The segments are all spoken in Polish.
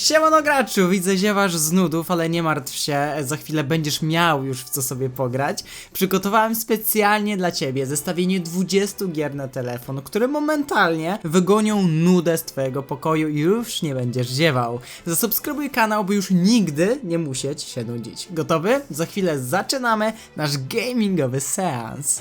Siemano graczu, widzę ziewasz z nudów, ale nie martw się, za chwilę będziesz miał już w co sobie pograć. Przygotowałem specjalnie dla ciebie zestawienie 20 gier na telefon, które momentalnie wygonią nudę z twojego pokoju i już nie będziesz ziewał. Zasubskrybuj kanał, by już nigdy nie musieć się nudzić. Gotowy? Za chwilę zaczynamy nasz gamingowy seans.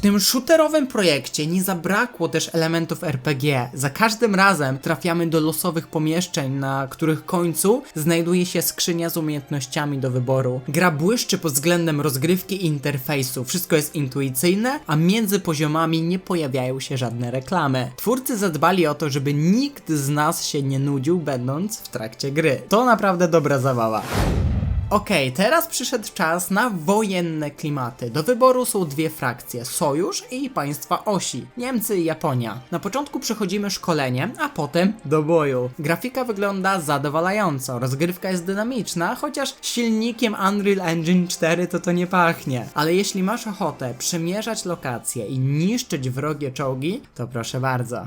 W tym shooterowym projekcie nie zabrakło też elementów RPG. Za każdym razem trafiamy do losowych pomieszczeń, na których końcu znajduje się skrzynia z umiejętnościami do wyboru. Gra błyszczy pod względem rozgrywki i interfejsu. Wszystko jest intuicyjne, a między poziomami nie pojawiają się żadne reklamy. Twórcy zadbali o to, żeby nikt z nas się nie nudził, będąc w trakcie gry. To naprawdę dobra zabawa. Okej, teraz przyszedł czas na wojenne klimaty. Do wyboru są dwie frakcje: Sojusz i państwa osi Niemcy i Japonia. Na początku przechodzimy szkolenie, a potem do boju. Grafika wygląda zadowalająco, rozgrywka jest dynamiczna, chociaż silnikiem Unreal Engine 4 to to nie pachnie. Ale jeśli masz ochotę przemierzać lokacje i niszczyć wrogie czołgi, to proszę bardzo.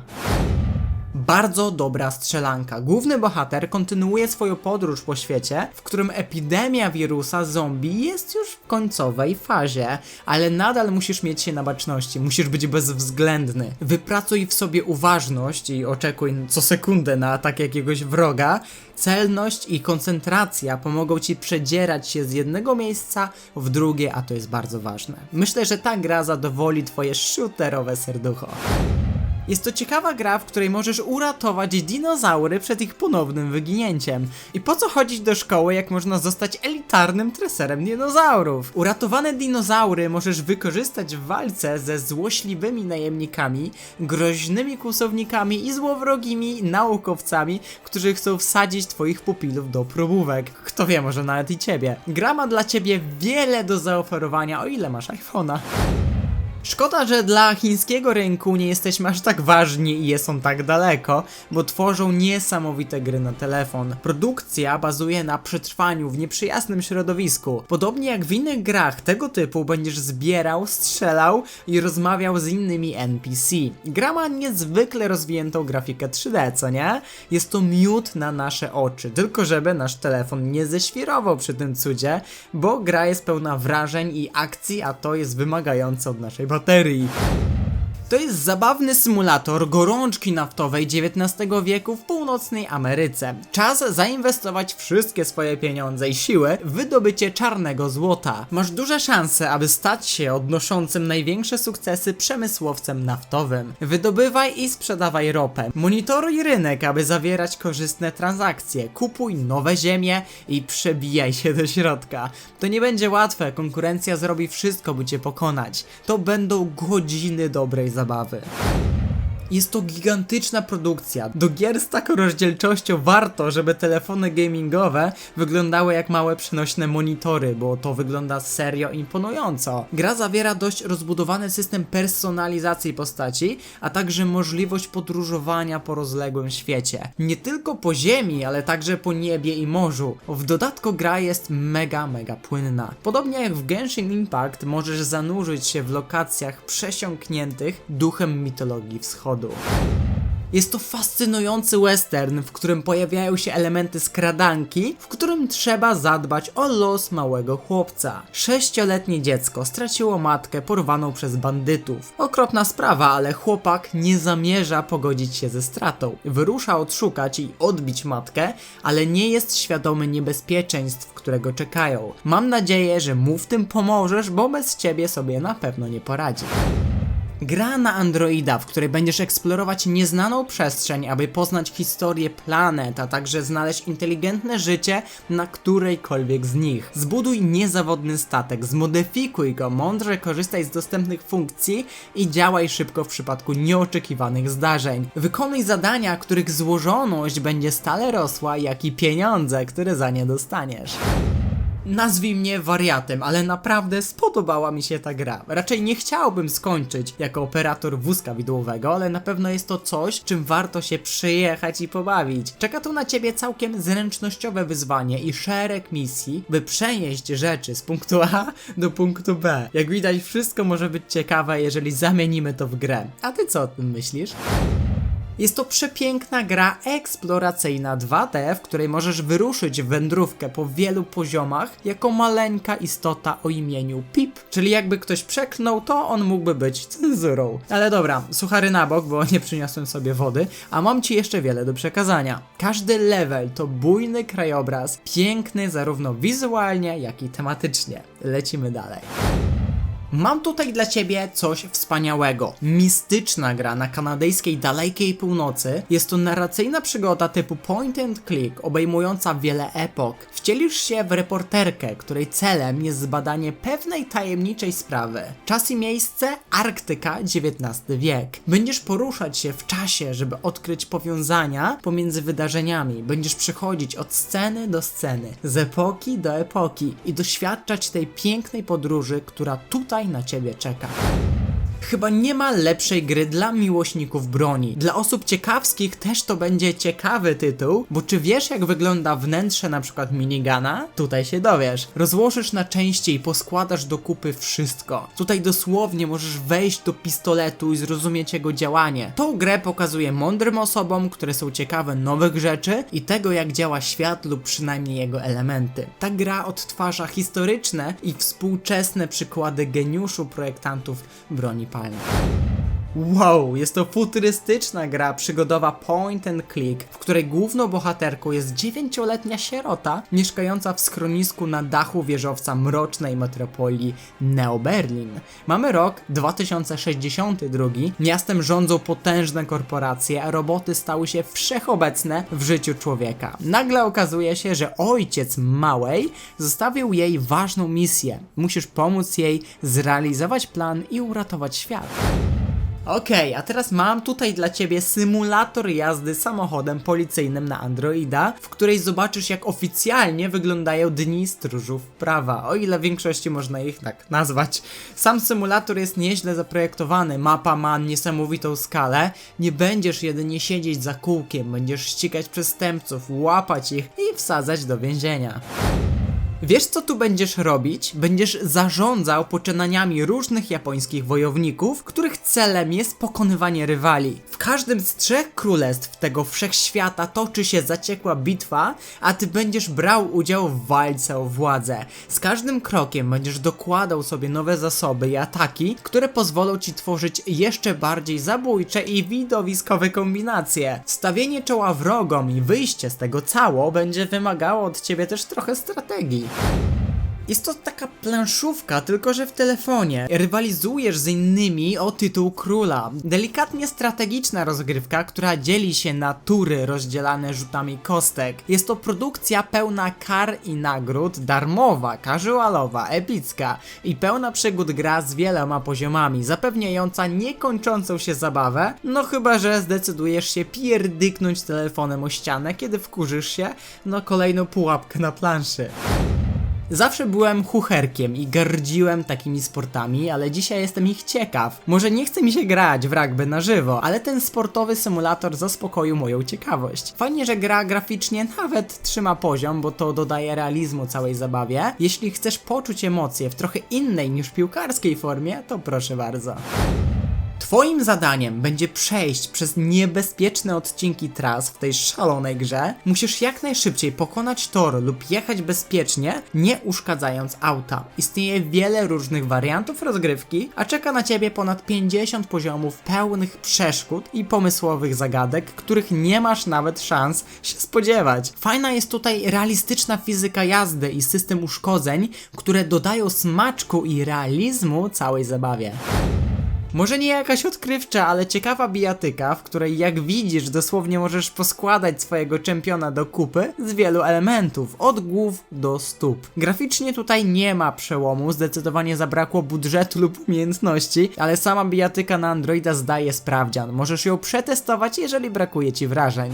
Bardzo dobra strzelanka. Główny bohater kontynuuje swoją podróż po świecie, w którym epidemia wirusa zombie jest już w końcowej fazie, ale nadal musisz mieć się na baczności, musisz być bezwzględny. Wypracuj w sobie uważność i oczekuj co sekundę na atak jakiegoś wroga. Celność i koncentracja pomogą ci przedzierać się z jednego miejsca w drugie, a to jest bardzo ważne. Myślę, że ta gra zadowoli twoje shooterowe serducho. Jest to ciekawa gra, w której możesz uratować dinozaury przed ich ponownym wyginięciem. I po co chodzić do szkoły, jak można zostać elitarnym treserem dinozaurów? Uratowane dinozaury możesz wykorzystać w walce ze złośliwymi najemnikami, groźnymi kłusownikami i złowrogimi naukowcami, którzy chcą wsadzić twoich pupilów do probówek. Kto wie, może nawet i ciebie. Gra ma dla ciebie wiele do zaoferowania, o ile masz iPhone'a. Szkoda, że dla chińskiego rynku nie jesteśmy aż tak ważni i jest on tak daleko, bo tworzą niesamowite gry na telefon. Produkcja bazuje na przetrwaniu w nieprzyjaznym środowisku. Podobnie jak w innych grach tego typu będziesz zbierał, strzelał i rozmawiał z innymi NPC. Gra ma niezwykle rozwiniętą grafikę 3D, co nie? Jest to miód na nasze oczy, tylko żeby nasz telefon nie ześwirował przy tym cudzie, bo gra jest pełna wrażeń i akcji, a to jest wymagające od naszej братерії To jest zabawny symulator gorączki naftowej XIX wieku w północnej Ameryce. Czas zainwestować wszystkie swoje pieniądze i siły w wydobycie czarnego złota. Masz duże szanse, aby stać się odnoszącym największe sukcesy przemysłowcem naftowym. Wydobywaj i sprzedawaj ropę. Monitoruj rynek, aby zawierać korzystne transakcje. Kupuj nowe ziemie i przebijaj się do środka. To nie będzie łatwe, konkurencja zrobi wszystko, by cię pokonać. To będą godziny dobrej zabawy zabawy. Jest to gigantyczna produkcja. Do gier z taką rozdzielczością warto, żeby telefony gamingowe wyglądały jak małe przenośne monitory, bo to wygląda serio imponująco. Gra zawiera dość rozbudowany system personalizacji postaci, a także możliwość podróżowania po rozległym świecie. Nie tylko po ziemi, ale także po niebie i morzu. W dodatku gra jest mega, mega płynna. Podobnie jak w Genshin Impact możesz zanurzyć się w lokacjach przesiąkniętych duchem mitologii wschodu. Jest to fascynujący western, w którym pojawiają się elementy skradanki, w którym trzeba zadbać o los małego chłopca. Sześcioletnie dziecko straciło matkę porwaną przez bandytów. Okropna sprawa, ale chłopak nie zamierza pogodzić się ze stratą. Wyrusza odszukać i odbić matkę, ale nie jest świadomy niebezpieczeństw, które go czekają. Mam nadzieję, że mu w tym pomożesz, bo bez ciebie sobie na pewno nie poradzi. Gra na Androida, w której będziesz eksplorować nieznaną przestrzeń, aby poznać historię planet, a także znaleźć inteligentne życie na którejkolwiek z nich. Zbuduj niezawodny statek, zmodyfikuj go, mądrze korzystaj z dostępnych funkcji i działaj szybko w przypadku nieoczekiwanych zdarzeń. Wykonuj zadania, których złożoność będzie stale rosła, jak i pieniądze, które za nie dostaniesz. Nazwij mnie wariatem, ale naprawdę spodobała mi się ta gra. Raczej nie chciałbym skończyć jako operator wózka widłowego, ale na pewno jest to coś, czym warto się przyjechać i pobawić. Czeka tu na ciebie całkiem zręcznościowe wyzwanie i szereg misji, by przenieść rzeczy z punktu A do punktu B. Jak widać, wszystko może być ciekawe, jeżeli zamienimy to w grę. A ty co o tym myślisz? Jest to przepiękna gra eksploracyjna 2D, w której możesz wyruszyć w wędrówkę po wielu poziomach jako maleńka istota o imieniu Pip. Czyli jakby ktoś przeknął, to on mógłby być cenzurą. Ale dobra, suchary na bok, bo nie przyniosłem sobie wody, a mam ci jeszcze wiele do przekazania. Każdy level to bujny krajobraz, piękny zarówno wizualnie, jak i tematycznie. Lecimy dalej. Mam tutaj dla ciebie coś wspaniałego. Mistyczna gra na kanadyjskiej dalekiej północy. Jest to narracyjna przygoda typu point and click, obejmująca wiele epok. Wcielisz się w reporterkę, której celem jest zbadanie pewnej tajemniczej sprawy. Czas i miejsce Arktyka XIX wiek. Będziesz poruszać się w czasie, żeby odkryć powiązania pomiędzy wydarzeniami. Będziesz przechodzić od sceny do sceny, z epoki do epoki i doświadczać tej pięknej podróży, która tutaj na ciebie czeka. Chyba nie ma lepszej gry dla miłośników broni. Dla osób ciekawskich też to będzie ciekawy tytuł, bo czy wiesz jak wygląda wnętrze na przykład minigana? Tutaj się dowiesz. Rozłożysz na części i poskładasz do kupy wszystko. Tutaj dosłownie możesz wejść do pistoletu i zrozumieć jego działanie. Tą grę pokazuje mądrym osobom, które są ciekawe nowych rzeczy i tego jak działa świat lub przynajmniej jego elementy. Ta gra odtwarza historyczne i współczesne przykłady geniuszu projektantów broni kopalni. Wow, jest to futurystyczna gra przygodowa point and click, w której główną bohaterką jest dziewięcioletnia sierota mieszkająca w schronisku na dachu wieżowca mrocznej metropolii Neo Berlin. Mamy rok 2062, miastem rządzą potężne korporacje, a roboty stały się wszechobecne w życiu człowieka. Nagle okazuje się, że ojciec małej zostawił jej ważną misję. Musisz pomóc jej zrealizować plan i uratować świat. Okej, a teraz mam tutaj dla ciebie symulator jazdy samochodem policyjnym na Androida, w której zobaczysz jak oficjalnie wyglądają dni stróżów prawa, o ile w większości można ich tak nazwać. Sam symulator jest nieźle zaprojektowany, mapa ma niesamowitą skalę, nie będziesz jedynie siedzieć za kółkiem, będziesz ścigać przestępców, łapać ich i wsadzać do więzienia. Wiesz co tu będziesz robić? Będziesz zarządzał poczynaniami różnych japońskich wojowników, których celem jest pokonywanie rywali. W każdym z trzech królestw tego wszechświata toczy się zaciekła bitwa, a ty będziesz brał udział w walce o władzę. Z każdym krokiem będziesz dokładał sobie nowe zasoby i ataki, które pozwolą ci tworzyć jeszcze bardziej zabójcze i widowiskowe kombinacje. Stawienie czoła wrogom i wyjście z tego cało będzie wymagało od ciebie też trochę strategii. Jest to taka planszówka, tylko że w telefonie. Rywalizujesz z innymi o tytuł króla. Delikatnie strategiczna rozgrywka, która dzieli się na tury rozdzielane rzutami kostek. Jest to produkcja pełna kar i nagród, darmowa, casualowa, epicka i pełna przygód gra z wieloma poziomami, zapewniająca niekończącą się zabawę, no chyba, że zdecydujesz się pierdyknąć telefonem o ścianę, kiedy wkurzysz się na kolejną pułapkę na planszy. Zawsze byłem chucherkiem i gardziłem takimi sportami, ale dzisiaj jestem ich ciekaw. Może nie chce mi się grać w rugby na żywo, ale ten sportowy symulator zaspokoił moją ciekawość. Fajnie, że gra graficznie nawet trzyma poziom, bo to dodaje realizmu całej zabawie. Jeśli chcesz poczuć emocje w trochę innej niż piłkarskiej formie, to proszę bardzo. Twoim zadaniem będzie przejść przez niebezpieczne odcinki tras w tej szalonej grze. Musisz jak najszybciej pokonać tor lub jechać bezpiecznie, nie uszkadzając auta. Istnieje wiele różnych wariantów rozgrywki, a czeka na ciebie ponad 50 poziomów pełnych przeszkód i pomysłowych zagadek, których nie masz nawet szans się spodziewać. Fajna jest tutaj realistyczna fizyka jazdy i system uszkodzeń, które dodają smaczku i realizmu całej zabawie. Może nie jakaś odkrywcza, ale ciekawa bijatyka, w której jak widzisz dosłownie możesz poskładać swojego czempiona do kupy z wielu elementów, od głów do stóp. Graficznie tutaj nie ma przełomu, zdecydowanie zabrakło budżetu lub umiejętności, ale sama bijatyka na Androida zdaje sprawdzian. Możesz ją przetestować, jeżeli brakuje ci wrażeń.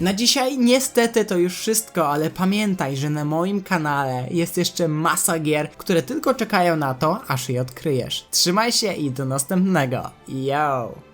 Na dzisiaj niestety to już wszystko, ale pamiętaj, że na moim kanale jest jeszcze masa gier, które tylko czekają na to, aż je odkryjesz. Trzymaj się i do następnego. Yo!